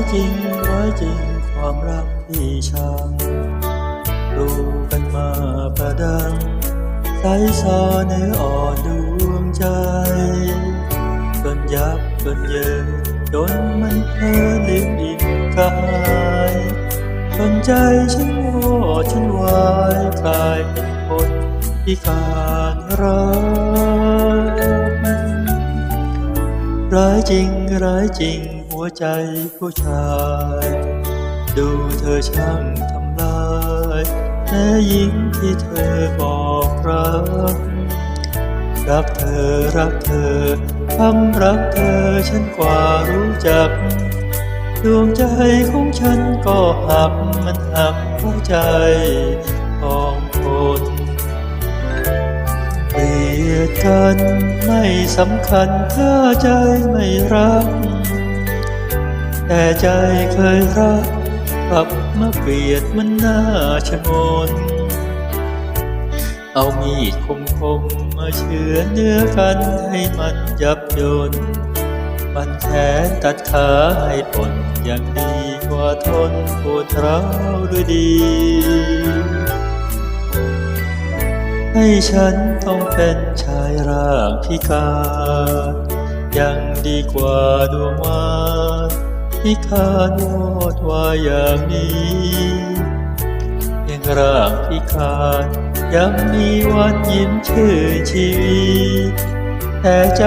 ายจริงร้ายจริงความรักที่ช่างรู้กันมาประดังใสซอเนื้ออ่อนดวงใจจนยับจนเยินจนมันเพลินลิ้มอิ่มกายจนใจฉันวอดฉันวายกลายเป็นคนพิการรักร้ายจริงร้ายจริง วใจผู้ชาย ดูเธอช่างทำลายแม้ยิ่งที่เธอบอกรัก รักเธอรักเธอคำรักเธอฉันกว่ารู้จัก ดวงใจของฉันก็หักมันหักหัวใจของคนเกลียดกันไม่สำคัญถ้าใจไม่รัก แต่ใจเคยรักกลับมาเกลียดมันน่าชะงน เอามีดคมคมๆมาเฉือนเนื้อกันให้มันยับยนมันแขนตัดขาให้ปนอย่างดีกว่าทนปวดร้าวด้วยดี ให้ฉันต้องเป็นชายร่างพิการยังดีกว่าดวงวาน พิการวอดว่าอย่างนี้ยังร่างพิการยังมีวันยิ้มชื่นชีวิตแต่ใจ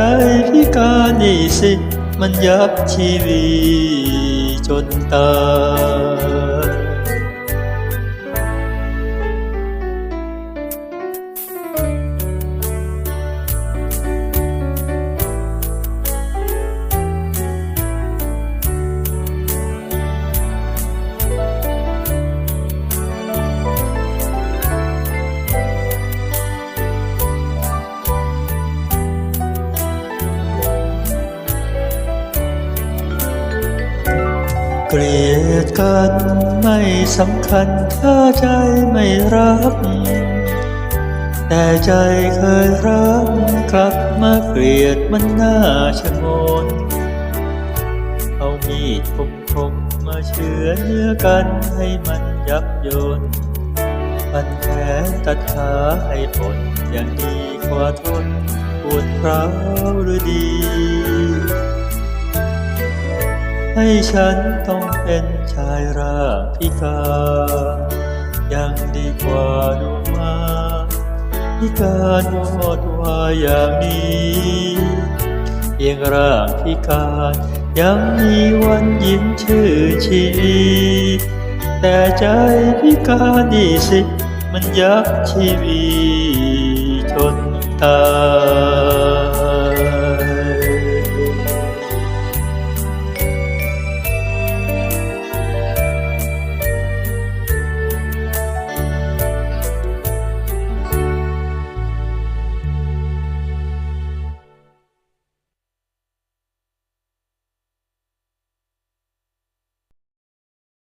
พิการนี่สิ มันยับชีวิตจนตาย เกลียดกันไม่สำคัญถ้าใจไม่รัก แต่ใจเคยรักกลับมาเกลียดมันน่าชะงนเอามีดคมคมๆมาเฉือนเนื้อกันให้มันยับยนปันแขนตัดขาให้ผลอย่างดีกว่าทนปวดร้าวหรือดี ให้ฉันต้องเป็นชายร่างพิการยังดีกว่าดวงมาพิการวอดวายอย่างนี้เพียงร่างพิการยังมีวันยิ้มชื่อชีวิตแต่ใจพิการนี่สิมันยับชีวิตจนตาย